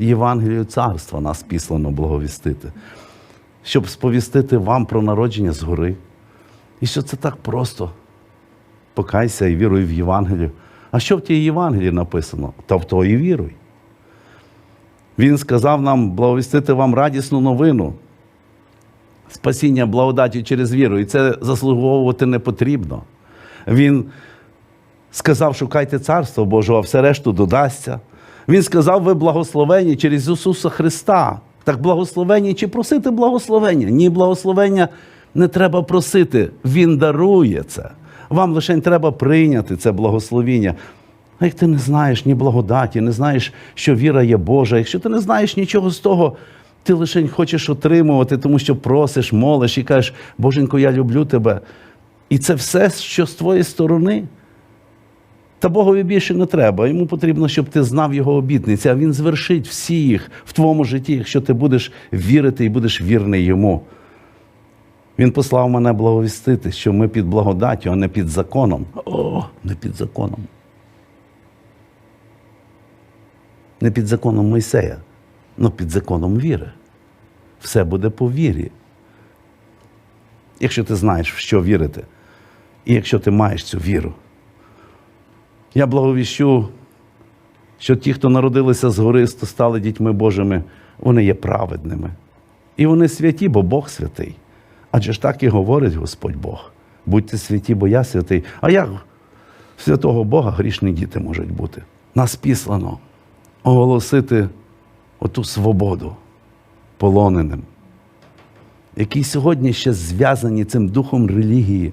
Євангелію царства нас післано благовістити, щоб сповістити вам про народження згори. І що це так просто. Покайся і віруй в Євангелію. А що в тій Євангелії написано? Та в то і віруй. Він сказав нам благовістити вам радісну новину, спасіння благодаті через віру. І це заслуговувати не потрібно. Він сказав, шукайте царство Божого, а все решту додасться. Він сказав, ви благословені через Ісуса Христа. Так благословені чи просити благословення? Ні, благословення не треба просити. Він дарує це. Вам лише треба прийняти це благословіння. А як ти не знаєш ні благодаті, не знаєш, що віра є Божа, якщо ти не знаєш нічого з того, ти лише хочеш отримувати, тому що просиш, молиш і кажеш, Боженько, я люблю тебе. І це все, що з твоєї сторони. Та Богові більше не треба. Йому потрібно, щоб ти знав його обітниці, а він звершить всі їх в твоєму житті, якщо ти будеш вірити і будеш вірний йому. Він послав мене благовістити, що ми під благодаттю, а не під законом. О, не під законом. Не під законом Мойсея, але під законом віри. Все буде по вірі. Якщо ти знаєш, в що вірити, і якщо ти маєш цю віру. Я благовіщу, що ті, хто народилися згори, стали дітьми Божими, вони є праведними. І вони святі, бо Бог святий. Адже ж так і говорить Господь Бог. Будьте святі, бо я святий. А як святого Бога грішні діти можуть бути? Нас післано оголосити оту свободу полоненим, які сьогодні ще зв'язані цим духом релігії,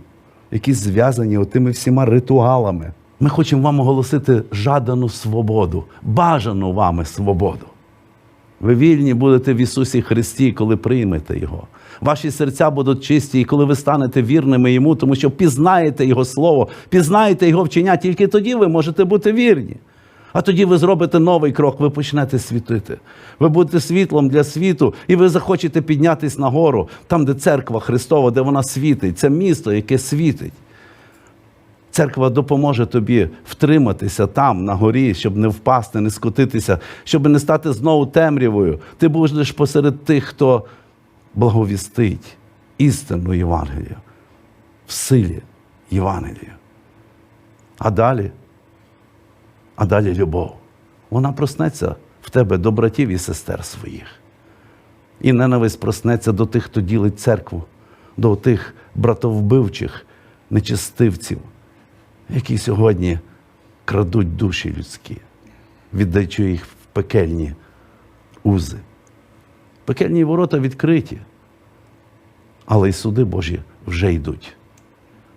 які зв'язані отими всіма ритуалами. Ми хочемо вам оголосити жадану свободу, бажану вами свободу. Ви вільні будете в Ісусі Христі, коли приймете Його. Ваші серця будуть чисті, і коли ви станете вірними Йому, тому що пізнаєте Його Слово, пізнаєте Його вчення, тільки тоді ви можете бути вірні. А тоді ви зробите новий крок, ви почнете світити. Ви будете світлом для світу, і ви захочете піднятися на гору, там, де церква Христова, де вона світить. Це місто, яке світить. Церква допоможе тобі втриматися там, на горі, щоб не впасти, не скотитися, щоб не стати знову темрявою. Ти будеш посеред тих, хто благовістить істинну Євангелію в силі Євангелія. А далі, а далі любов. Вона проснеться в тебе до братів і сестер своїх. І ненависть проснеться до тих, хто ділить церкву, до тих братовбивчих нечистивців, які сьогодні крадуть душі людські, віддаючи їх в пекельні узи. Пекельні ворота відкриті, але й суди Божі вже йдуть.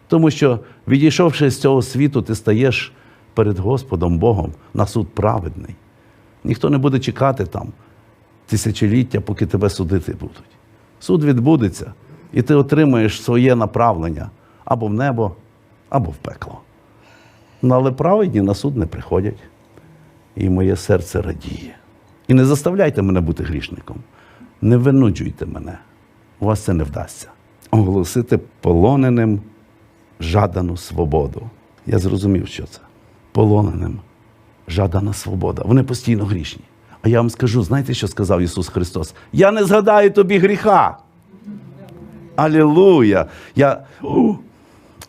Тому що, відійшовши з цього світу, ти стаєш перед Господом Богом на суд праведний. Ніхто не буде чекати там тисячоліття, поки тебе судити будуть. Суд відбудеться, і ти отримаєш своє направлення або в небо, або в пекло. Ну, але праведні на суд не приходять. І моє серце радіє. І не заставляйте мене бути грішником. Не винуджуйте мене. У вас це не вдасться. Оголосити полоненим жадану свободу. Я зрозумів, що це. Полоненим жадана свобода. Вони постійно грішні. А я вам скажу, знаєте, що сказав Ісус Христос? Я не згадаю тобі гріха. Алілуя! Я,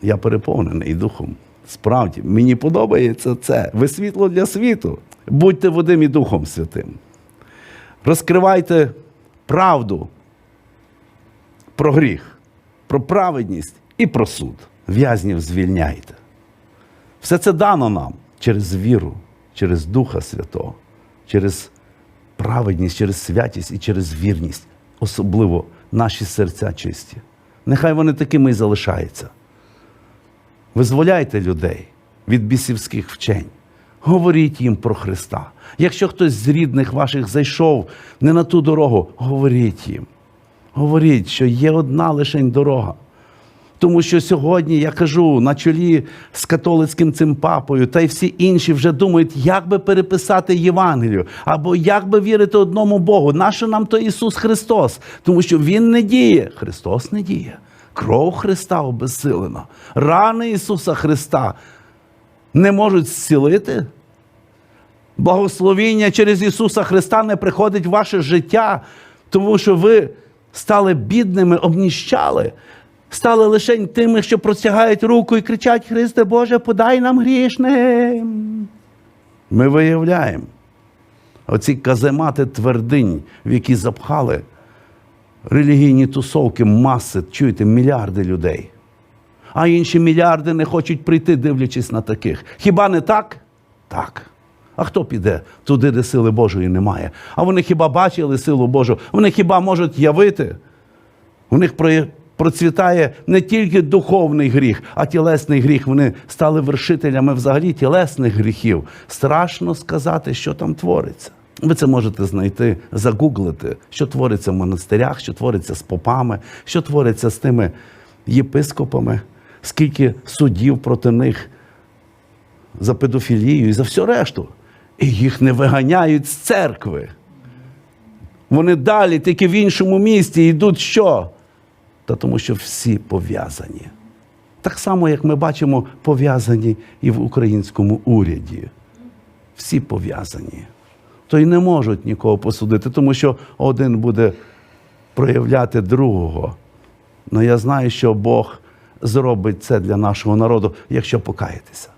я переповнений духом. Справді, мені подобається це. Ви світло для світу. Будьте Водим і Духом Святим. Розкривайте правду про гріх, про праведність і про суд. В'язнів звільняйте. Все це дано нам через віру, через Духа Святого, через праведність, через святість і через вірність, особливо наші серця чисті. Нехай вони такими і залишаються. Визволяйте людей від бісівських вчень. Говоріть їм про Христа. Якщо хтось з рідних ваших зайшов не на ту дорогу, говоріть їм. Говоріть, що є одна лишень дорога. Тому що сьогодні я кажу на чолі з католицьким цим папою, та й всі інші вже думають, як би переписати Євангелію, або як би вірити одному Богу. Нащо нам то Ісус Христос? Тому що Він не діє. Христос не діє. Кров Христа обезсилена. Рани Ісуса Христа не можуть зцілити. Благословіння через Ісуса Христа не приходить в ваше життя, тому що ви стали бідними, обніщали, стали лише тими, що простягають руку і кричать: Христе Боже, подай нам грішним. Ми виявляємо оці каземати твердинь, в які запхали релігійні тусовки, маси, чуєте, мільярди людей. А інші мільярди не хочуть прийти, дивлячись на таких. Хіба не так? Так. А хто піде туди, де сили Божої немає? А вони хіба бачили силу Божу? Вони хіба можуть явити? У них процвітає не тільки духовний гріх, а тілесний гріх. Вони стали вершителями взагалі тілесних гріхів. Страшно сказати, що там твориться. Ви це можете знайти, загуглити, що твориться в монастирях, що твориться з попами, що твориться з тими єпископами, скільки судів проти них за педофілію і за все решту. І їх не виганяють з церкви. Вони далі, тільки в іншому місті, йдуть що? Та тому що всі пов'язані. Так само, як ми бачимо, пов'язані і в українському уряді. Всі пов'язані. То й не можуть нікого посудити, тому що один буде проявляти другого. Ну я знаю, що Бог зробить це для нашого народу, якщо покаєтеся.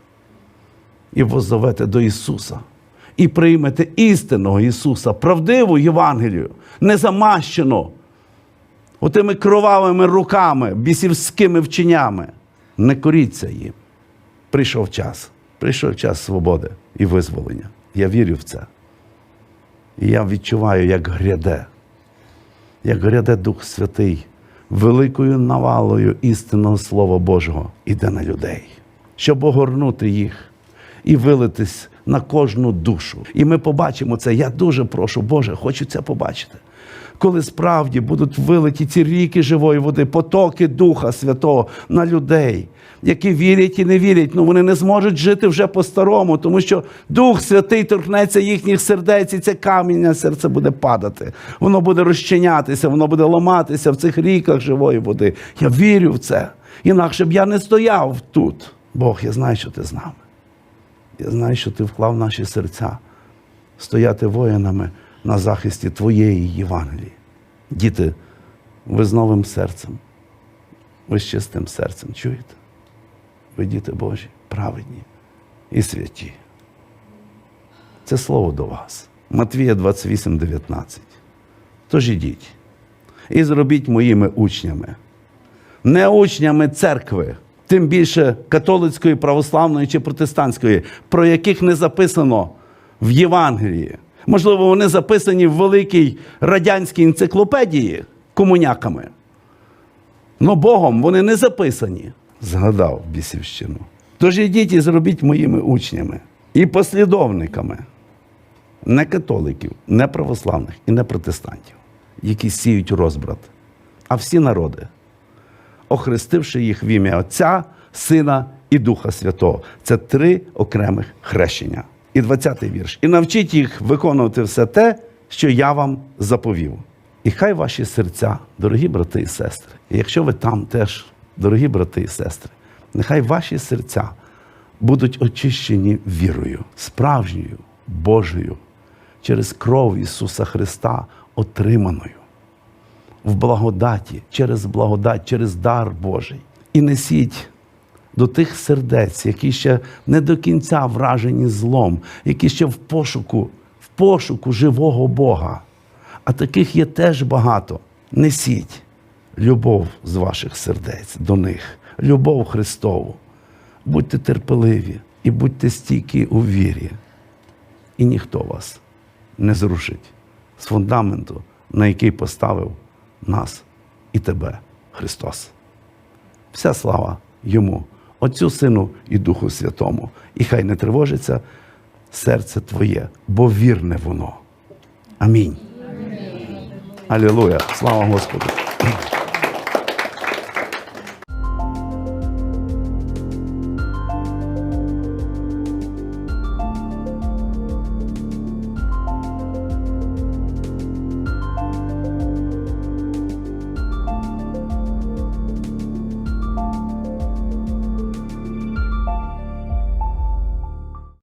І воззовете до Ісуса. І приймете істинного Ісуса, правдиву Євангелію, не замащену отими кровавими руками, бісівськими вченнями. Не коріться їм. Прийшов час. Прийшов час свободи і визволення. Я вірю в це. І я відчуваю, як гряде, як гряде Дух Святий, великою навалою істинного Слова Божого іде на людей, щоб огорнути їх і вилитись на кожну душу. І ми побачимо це. Я дуже прошу, Боже, хочу це побачити. Коли справді будуть вилиті ці ріки живої води, потоки Духа Святого на людей, які вірять і не вірять, ну вони не зможуть жити вже по-старому, тому що Дух Святий торкнеться їхніх сердець, і це каміння серце буде падати. Воно буде розчинятися, воно буде ламатися в цих ріках живої води. Я вірю в це. Інакше б я не стояв тут. Бог, я знаю, що ти з нами. Я знаю, що ти вклав наші серця стояти воїнами на захисті Твоєї Євангелії. Діти, ви з новим серцем, ви з чистим серцем чуєте? Ви діти Божі, праведні і святі. Це слово до вас. Матвія 28, 19. Тож ідіть і зробіть моїми учнями, не учнями церкви, тим більше католицької, православної чи протестантської, про яких не записано в Євангелії. Можливо, вони записані в великій радянській енциклопедії комуняками. Но Богом вони не записані. Згадав бісівщину. Тож ідіть і зробіть моїми учнями і послідовниками не католиків, не православних і не протестантів, які сіють розбрат, а всі народи, охрестивши їх в ім'я Отця, Сина і Духа Святого. Це три окремих хрещення. І 20-й вірш. І навчіть їх виконувати все те, що я вам заповів. І хай ваші серця, дорогі брати і сестри, і якщо ви там теж, дорогі брати і сестри, нехай ваші серця будуть очищені вірою, справжньою Божою, через кров Ісуса Христа, отриманою в благодаті, через благодать, через дар Божий. І несіть до тих сердець, які ще не до кінця вражені злом, які ще в пошуку, в пошуку живого Бога. А таких є теж багато. Несіть любов з ваших сердець до них, любов Христову. Будьте терпеливі і будьте стійкі у вірі. І ніхто вас не зрушить з фундаменту, на який поставив нас і тебе, Христос. Вся слава йому, Отцю Сину і Духу Святому. І хай не тривожиться серце Твоє, бо вірне воно. Амінь. Алілуя. Слава Господу.